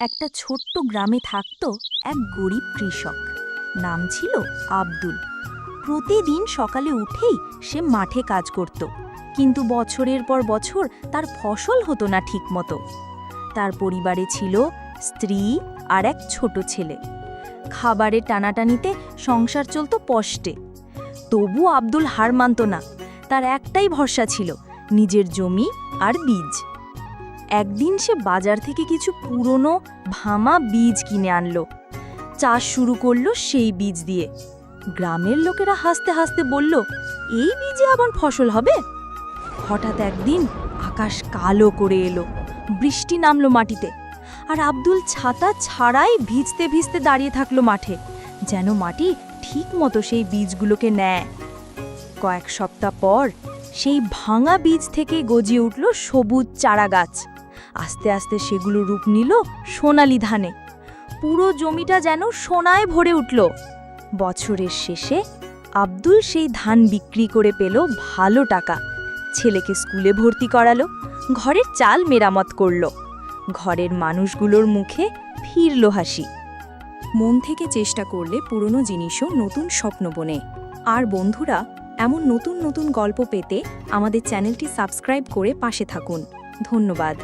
একটা ছোট্ট গ্রামে থাকত এক গরিব কৃষক। নাম ছিল আব্দুল। প্রতিদিন সকালে উঠেই সে মাঠে কাজ করত। কিন্তু বছরের পর বছর তার ফসল হতো না ঠিকমতো। তার পরিবারে ছিল স্ত্রী আর এক ছোট ছেলে। খাবারের টানাটানিতে সংসার চলত পষ্টে। তবু আব্দুল হার মানত না। তার একটাই ভরসা ছিল, নিজের জমি আর বীজ। একদিন সে বাজার থেকে কিছু পুরনো ভামা বীজ কিনে আনলো। চাষ শুরু করল সেই বীজ দিয়ে। গ্রামের লোকেরা হাসতে হাসতে বলল, এই বীজে আবার ফসল হবে? হঠাৎ একদিন আকাশ কালো করে এলো, বৃষ্টি নামলো মাটিতে, আর আব্দুল ছাতা ছাড়াই ভিজতে ভিজতে দাঁড়িয়ে থাকল মাঠে, যেন মাটি ঠিক মতো সেই বীজগুলোকে নেয়। কয়েক সপ্তাহ পর সেই ভাঙা বীজ থেকে গজিয়ে উঠল সবুজ চারা গাছ আস্তে আস্তে সেগুলো রূপ নিল সোনালি ধানে। পুরো জমিটা যেন সোনায় ভরে উঠল। বছরের শেষে আব্দুল সেই ধান বিক্রি করে পেল ভালো টাকা। ছেলেকে স্কুলে ভর্তি করালো, ঘরের চাল মেরামত করল। ঘরের মানুষগুলোর মুখে ফিরল হাসি। মন থেকে চেষ্টা করলে পুরনো জিনিসও নতুন স্বপ্ন বনে। আর বন্ধুরা, এমন নতুন নতুন গল্প পেতে আমাদের চ্যানেলটি সাবস্ক্রাইব করে পাশে থাকুন। ধন্যবাদ।